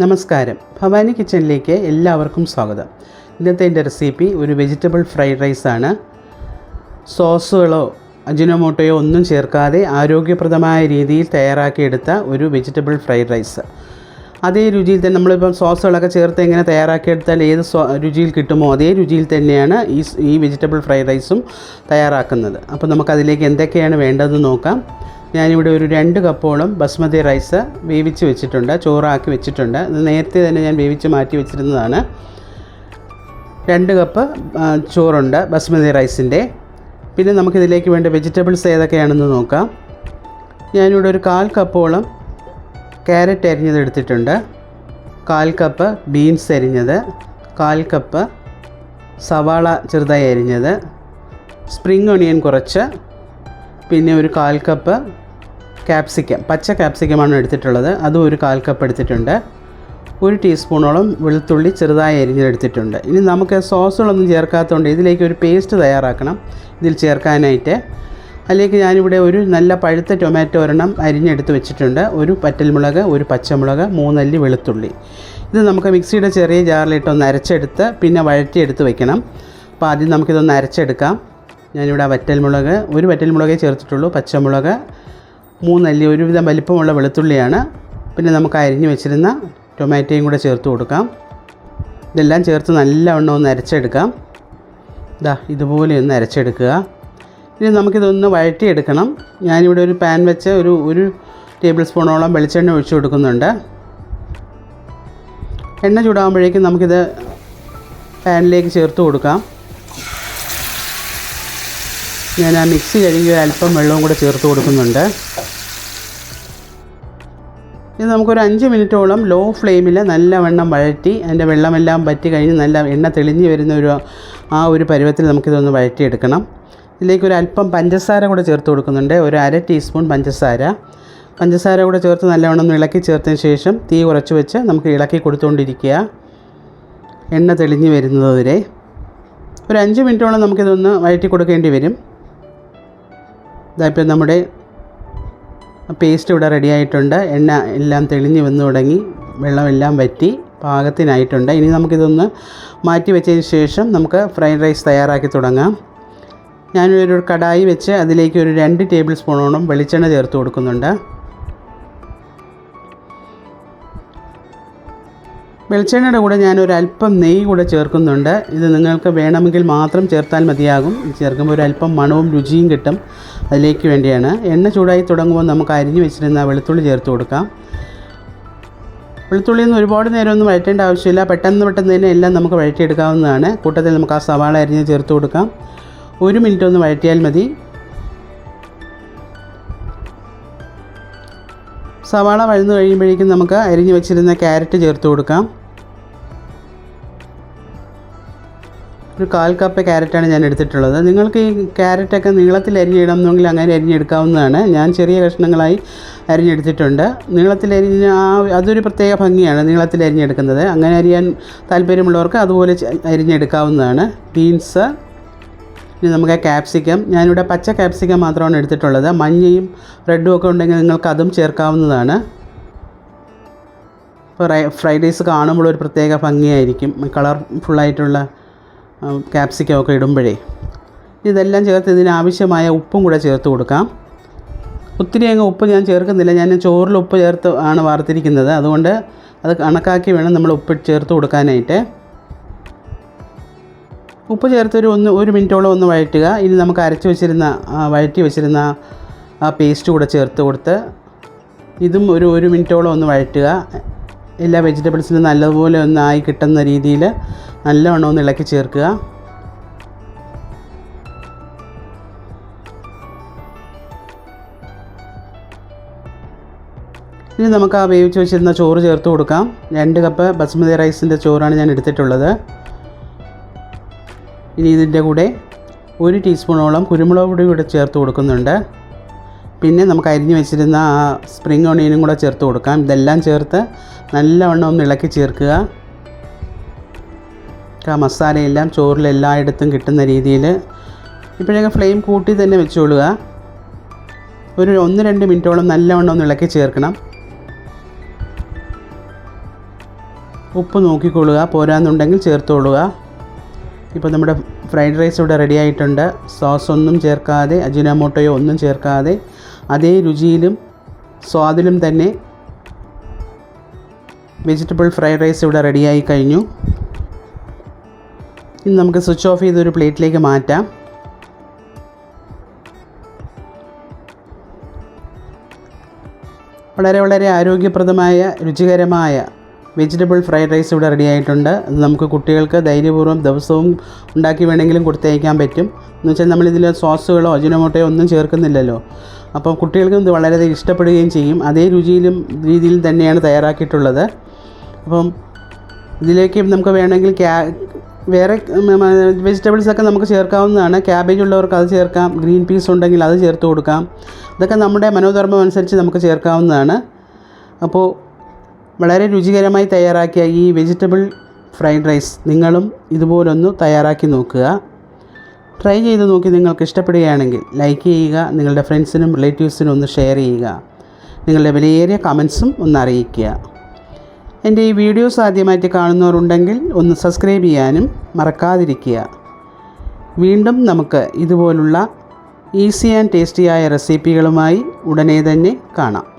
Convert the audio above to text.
നമസ്കാരം. ഭവാനി കിച്ചണിലേക്ക് എല്ലാവർക്കും സ്വാഗതം. ഇന്നത്തെ എന്റെ റെസിപ്പി ഒരു വെജിറ്റബിൾ ഫ്രൈഡ് റൈസാണ് സോസുകളോ അജിനോമോട്ടോയോ ഒന്നും ചേർക്കാതെ ആരോഗ്യപ്രദമായ രീതിയിൽ തയ്യാറാക്കിയെടുത്ത ഒരു വെജിറ്റബിൾ ഫ്രൈഡ് റൈസ് അതേ രുചിയിൽ തന്നെ നമ്മളിപ്പം സോസുകളൊക്കെ ചേർത്ത് എങ്ങനെ തയ്യാറാക്കിയെടുത്താൽ ഏത് രുചിയിൽ കിട്ടുമോ അതേ രുചിയിൽ തന്നെയാണ് ഈ ഈ വെജിറ്റബിൾ ഫ്രൈഡ് റൈസും തയ്യാറാക്കുന്നത്. അപ്പോൾ നമുക്കതിലേക്ക് എന്തൊക്കെയാണ് വേണ്ടതെന്ന് നോക്കാം. ഞാനിവിടെ ഒരു രണ്ട് കപ്പോളം ബസ്മതി റൈസ് വേവിച്ച് വെച്ചിട്ടുണ്ട് ചോറാക്കി വെച്ചിട്ടുണ്ട്. ഇത് നേരത്തെ തന്നെ ഞാൻ വേവിച്ച് മാറ്റി വെച്ചിരുന്നതാണ്. രണ്ട് കപ്പ് ചോറുണ്ട് ബസ്മതി റൈസിന്റെ. പിന്നെ നമുക്കിതിലേക്ക് വേണ്ട വെജിറ്റബിൾസ് ഏതൊക്കെയാണെന്ന് നോക്കാം. ഞാനിവിടെ ഒരു കാൽ കപ്പോളം ക്യാരറ്റ് അരിഞ്ഞത് എടുത്തിട്ടുണ്ട്. കാൽ കപ്പ് ബീൻസ് അരിഞ്ഞത് കാൽ കപ്പ് സവാള ചെറുതായി അരിഞ്ഞത് സ്പ്രിംഗ് ഒണിയൻ കുറച്ച് പിന്നെ ഒരു കാൽ കപ്പ് ക്യാപ്സിക്കം പച്ച ക്യാപ്സിക്കമാണ് എടുത്തിട്ടുള്ളത്. അതും ഒരു കാൽ കപ്പ് എടുത്തിട്ടുണ്ട്. ഒരു ടീസ്പൂണോളം വെളുത്തുള്ളി ചെറുതായി അരിഞ്ഞെടുത്തിട്ടുണ്ട്. ഇനി നമുക്ക് സോസുകളൊന്നും ചേർക്കാത്തതുകൊണ്ട് ഇതിലേക്ക് ഒരു പേസ്റ്റ് തയ്യാറാക്കണം. ഇതിൽ ചേർക്കാനായിട്ട്. അതിലേക്ക് ഞാനിവിടെ ഒരു നല്ല പഴുത്ത ടൊമാറ്റോ ഒരെണ്ണം അരിഞ്ഞെടുത്ത് വെച്ചിട്ടുണ്ട്. ഒരു പറ്റൽമുളക് ഒരു പച്ചമുളക് മൂന്നല്ലി വെളുത്തുള്ളി. ഇത് നമുക്ക് മിക്സിയുടെ ചെറിയ ജാറിലിട്ടൊന്ന് അരച്ചെടുത്ത് പിന്നെ വഴറ്റിയെടുത്ത് വെക്കണം. അപ്പോൾ ആദ്യം നമുക്കിതൊന്ന് അരച്ചെടുക്കാം. ഞാനിവിടെ വറ്റൽമുളക് ഒരു വറ്റൽമുളകേ ചേർത്തിട്ടുള്ളൂ പച്ചമുളക് മൂന്നല്ലി ഒരുവിധം വലിപ്പമുള്ള വെളുത്തുള്ളിയാണ്. പിന്നെ നമുക്ക് അരിഞ്ഞ് വെച്ചിരുന്ന ടൊമാറ്റോയും കൂടെ ചേർത്ത് കൊടുക്കാം. ഇതെല്ലാം ചേർത്ത് നല്ലവണ്ണം ഒന്ന് അരച്ചെടുക്കാം. ഇതാ ഇതുപോലെ ഒന്ന് അരച്ചെടുക്കുക. ഇനി നമുക്കിതൊന്ന് വഴറ്റിയെടുക്കണം. ഞാനിവിടെ ഒരു പാൻ വെച്ച് ഒരു ഒരു ടേബിൾ സ്പൂണോളം വെളിച്ചെണ്ണ ഒഴിച്ചു കൊടുക്കുന്നുണ്ട്. എണ്ണ ചൂടാകുമ്പോഴേക്കും നമുക്കിത് പാനിലേക്ക് ചേർത്ത് കൊടുക്കാം. ഞാൻ ആ മിക്സ് കഴുകി അല്പം വെള്ളവും കൂടെ ചേർത്ത് കൊടുക്കുന്നുണ്ട്. ഇത് നമുക്കൊരു അഞ്ച് മിനിറ്റോളം ലോ ഫ്ലെയിമിൽ നല്ല നല്ലവണ്ണം വഴറ്റി അതിന്റെ വെള്ളമെല്ലാം പറ്റി കഴിഞ്ഞ് നല്ല എണ്ണ തെളിഞ്ഞ് വരുന്ന ഒരു ആ ഒരു പരുവത്തിൽ നമുക്കിതൊന്ന് വഴറ്റിയെടുക്കണം. ഇതിലേക്ക് ഒരു അല്പം പഞ്ചസാര കൂടെ ചേർത്ത് കൊടുക്കുന്നുണ്ട്. ഒരു അര ടീസ്പൂൺ പഞ്ചസാര. പഞ്ചസാര കൂടെ ചേർത്ത് നല്ലവണ്ണം ഒന്ന് ഇളക്കി ചേർത്തതിന് ശേഷം തീ കുറച്ച് വെച്ച് നമുക്ക് ഇളക്കി കൊടുത്തുകൊണ്ടിരിക്കുക. എണ്ണ തെളിഞ്ഞ് വരുന്നത് വരെ. ഒരു അഞ്ച് മിനിറ്റോളം നമുക്കിതൊന്ന് വഴറ്റി കൊടുക്കേണ്ടി വരും. ഇതായിപ്പോൾ നമ്മുടെ പേസ്റ്റ് ഇവിടെ റെഡി ആയിട്ടുണ്ട്. എണ്ണ എല്ലാം തെളിഞ്ഞ് വന്നു തുടങ്ങി. വെള്ളമെല്ലാം വറ്റി പാകത്തിനായിട്ടുണ്ട്. ഇനി നമുക്കിതൊന്ന് മാറ്റി വെച്ചതിന് ശേഷം നമുക്ക് ഫ്രൈഡ് റൈസ് തയ്യാറാക്കി തുടങ്ങാം. ഞാനൊരു കടായി വെച്ച് അതിലേക്ക് ഒരു രണ്ട് ടേബിൾ സ്പൂണോളം വെളിച്ചെണ്ണ ചേർത്ത് കൊടുക്കുന്നുണ്ട്. വെളിച്ചെണ്ണയുടെ കൂടെ ഞാനൊരു അല്പം നെയ്യ് കൂടെ ചേർക്കുന്നുണ്ട്. ഇത് നിങ്ങൾക്ക് വേണമെങ്കിൽ മാത്രം ചേർത്താൽ മതിയാകും. ചേർക്കുമ്പോൾ ഒരു അല്പം മണവും രുചിയും കിട്ടും അതിലേക്ക് വേണ്ടിയാണ്. എണ്ണ ചൂടായി തുടങ്ങുമ്പോൾ നമുക്ക് അരിഞ്ഞു വെച്ചിരുന്ന വെളുത്തുള്ളി ചേർത്ത് കൊടുക്കാം. വെളുത്തുള്ളി ഒന്നും ഒരുപാട് നേരമൊന്നും വഴറ്റേണ്ട ആവശ്യമില്ല. പെട്ടെന്ന് പെട്ടെന്ന് തന്നെ എല്ലാം നമുക്ക് വഴറ്റിയെടുക്കാവുന്നതാണ്. കൂട്ടത്തിൽ നമുക്ക് ആ സവാള അരിഞ്ഞ് ചേർത്ത് കൊടുക്കാം. ഒരു മിനിറ്റ് ഒന്ന് വഴറ്റിയാൽ മതി. സവാള വഴന്നു കഴിയുമ്പോഴേക്കും നമുക്ക് അരിഞ്ഞു വെച്ചിരുന്ന ക്യാരറ്റ് ചേർത്ത് കൊടുക്കാം. ഒരു കാൽ കപ്പ് ക്യാരറ്റാണ് ഞാൻ എടുത്തിട്ടുള്ളത്. നിങ്ങൾക്ക് ഈ ക്യാരറ്റൊക്കെ നീളത്തിൽ അരിഞ്ഞിടണമെങ്കിൽ അങ്ങനെ അരിഞ്ഞെടുക്കാവുന്നതാണ്. ഞാൻ ചെറിയ കഷ്ണങ്ങളായി അരിഞ്ഞെടുത്തിട്ടുണ്ട്. നീളത്തിൽ അരിഞ്ഞ ആ അതൊരു പ്രത്യേക ഭംഗിയാണ് നീളത്തിൽ അരിഞ്ഞെടുക്കുന്നത്. അങ്ങനെ അരിയാൻ താല്പര്യമുള്ളവർക്ക് അതുപോലെ അരിഞ്ഞെടുക്കാവുന്നതാണ്. ബീൻസ് ഇനി നമുക്ക് ക്യാപ്സിക്കം ഞാനിവിടെ പച്ച ക്യാപ്സിക്കം മാത്രമാണ് എടുത്തിട്ടുള്ളത്. മഞ്ഞയും റെഡും ഒക്കെ ഉണ്ടെങ്കിൽ നിങ്ങൾക്ക് അതും ചേർക്കാവുന്നതാണ്. ഇപ്പോൾ ഫ്രൈഡ് റൈസ് കാണുമ്പോൾ ഒരു പ്രത്യേക ഭംഗിയായിരിക്കും. കളർഫുള്ളായിട്ടുള്ള ക്യാപ്സിക്കം ഒക്കെ ഇടുമ്പോഴേ. ഇതെല്ലാം ചേർത്ത് ഇതിനാവശ്യമായ ഉപ്പും കൂടെ ചേർത്ത് കൊടുക്കാം. ഒത്തിരി അങ്ങ് ഉപ്പ് ഞാൻ ചേർക്കുന്നില്ല. ഞാൻ ചോറിൽ ഉപ്പ് ചേർത്ത് ആണ് വാർത്തിരിക്കുന്നത്. അതുകൊണ്ട് അത് കണക്കാക്കി വേണം നമ്മൾ ഉപ്പ് ചേർത്ത് കൊടുക്കാനായിട്ട്. ഉപ്പ് ചേർത്തൊരു ഒന്ന് ഒരു മിനിറ്റോളം ഒന്ന് വഴറ്റുക. ഇനി നമുക്ക് അരച്ച് വെച്ചിരുന്ന വഴറ്റി വെച്ചിരുന്ന ആ പേസ്റ്റ് കൂടെ ചേർത്ത് കൊടുത്ത് ഇതും ഒരു ഒരു മിനിറ്റോളം ഒന്ന് വഴറ്റുക. എല്ലാ വെജിറ്റബിൾസിനും നല്ലതുപോലെ ഒന്ന് ആയി കിട്ടുന്ന രീതിയിൽ നല്ലവണ്ണം ഒന്ന് ഇളക്കി ചേർക്കുക. ഇനി നമുക്ക് ആ വേവിച്ച് വെച്ചിരുന്ന ചോറ് ചേർത്ത് കൊടുക്കാം. രണ്ട് കപ്പ് ബസ്മതി റൈസിന്റെ ചോറാണ് ഞാൻ എടുത്തിട്ടുള്ളത്. ഇനി ഇതിന്റെ കൂടെ ഒരു ടീസ്പൂണോളം കുരുമുളക് പൊടി കൂടെ ചേർത്ത് കൊടുക്കുന്നുണ്ട്. പിന്നെ നമുക്ക് അരിഞ്ഞ് വെച്ചിരുന്ന ആ സ്പ്രിംഗ് ഓണിയനും കൂടെ ചേർത്ത് കൊടുക്കാം. ഇതെല്ലാം ചേർത്ത് നല്ലവണ്ണം ഒന്ന് ഇളക്കി ചേർക്കുക. മസാലയെല്ലാം ചോറിൽ എല്ലായിടത്തും കിട്ടുന്ന രീതിയിൽ ഇപ്പോഴൊക്കെ ഫ്ലെയിം കൂട്ടി തന്നെ വെച്ചോളുക. ഒരു ഒന്ന് രണ്ട് മിനിറ്റോളം നല്ലവണ്ണം ഒന്ന് ഇളക്കി ചേർക്കണം. ഉപ്പ് നോക്കിക്കൊള്ളുക. പോരാന്നുണ്ടെങ്കിൽ ചേർത്തോളുക. ഇപ്പോൾ നമ്മുടെ ഫ്രൈഡ് റൈസ് ഇവിടെ റെഡി ആയിട്ടുണ്ട്. സോസ് ഒന്നും ചേർക്കാതെ അജിനമോട്ടോയോ ഒന്നും ചേർക്കാതെ അതേ രുചിയിലും സ്വാദിലും തന്നെ വെജിറ്റബിൾ ഫ്രൈഡ് റൈസ് ഇവിടെ റെഡിയായി കഴിഞ്ഞു. ഇനി നമുക്ക് സ്വിച്ച് ഓഫ് ചെയ്ത് ഒരു പ്ലേറ്റിലേക്ക് മാറ്റാം. വളരെ വളരെ ആരോഗ്യപ്രദമായ രുചികരമായ വെജിറ്റബിൾ ഫ്രൈഡ് റൈസ് ഇവിടെ റെഡി ആയിട്ടുണ്ട്. നമുക്ക് കുട്ടികൾക്ക് ധൈര്യപൂർവം ദിവസവും ഉണ്ടാക്കി വേണമെങ്കിലും കൊടുത്തയക്കാൻ പറ്റും. എന്ന് വെച്ചാൽ നമ്മളിതിൽ സോസുകളോ അജിനോമോട്ടയോ ഒന്നും ചേർക്കുന്നില്ലല്ലോ. അപ്പോൾ കുട്ടികൾക്കും ഇത് വളരെയധികം ഇഷ്ടപ്പെടുകയും ചെയ്യും. അതേ രുചിയിലും രീതിയിലും തന്നെയാണ് തയ്യാറാക്കിയിട്ടുള്ളത്. അപ്പം ഇതിലേക്ക് നമുക്ക് വേണമെങ്കിൽ ക്യാ വേറെ വെജിറ്റബിൾസ് ഒക്കെ നമുക്ക് ചേർക്കാവുന്നതാണ്. ക്യാബേജ് ഉള്ളവർക്ക് അത് ചേർക്കാം. ഗ്രീൻ പീസ് ഉണ്ടെങ്കിൽ അത് ചേർത്ത് കൊടുക്കാം. ഇതൊക്കെ നമ്മുടെ മനോധർമ്മം അനുസരിച്ച് നമുക്ക് ചേർക്കാവുന്നതാണ്. അപ്പോൾ വളരെ രുചികരമായി തയ്യാറാക്കിയ ഈ വെജിറ്റബിൾ ഫ്രൈഡ് റൈസ് നിങ്ങളും ഇതുപോലൊന്ന് തയ്യാറാക്കി നോക്കുക. ട്രൈ ചെയ്ത് നോക്കി നിങ്ങൾക്ക് ഇഷ്ടപ്പെടുകയാണെങ്കിൽ ലൈക്ക് ചെയ്യുക നിങ്ങളുടെ ഫ്രണ്ട്സിനും റിലേറ്റീവ്സിനും ഒന്ന് ഷെയർ ചെയ്യുക നിങ്ങളുടെ വിലയേറിയ കമൻസും ഒന്ന് അറിയിക്കുക. എന്റെ ഈ വീഡിയോസ് ആദ്യമായിട്ട് കാണുന്നവരുണ്ടെങ്കിൽ ഒന്ന് സബ്സ്ക്രൈബ് ചെയ്യാനും മറക്കാതിരിക്കുക. വീണ്ടും നമുക്ക് ഇതുപോലുള്ള ഈസി ആൻഡ് ടേസ്റ്റിയായ റെസിപ്പികളുമായി ഉടനെ തന്നെ കാണാം.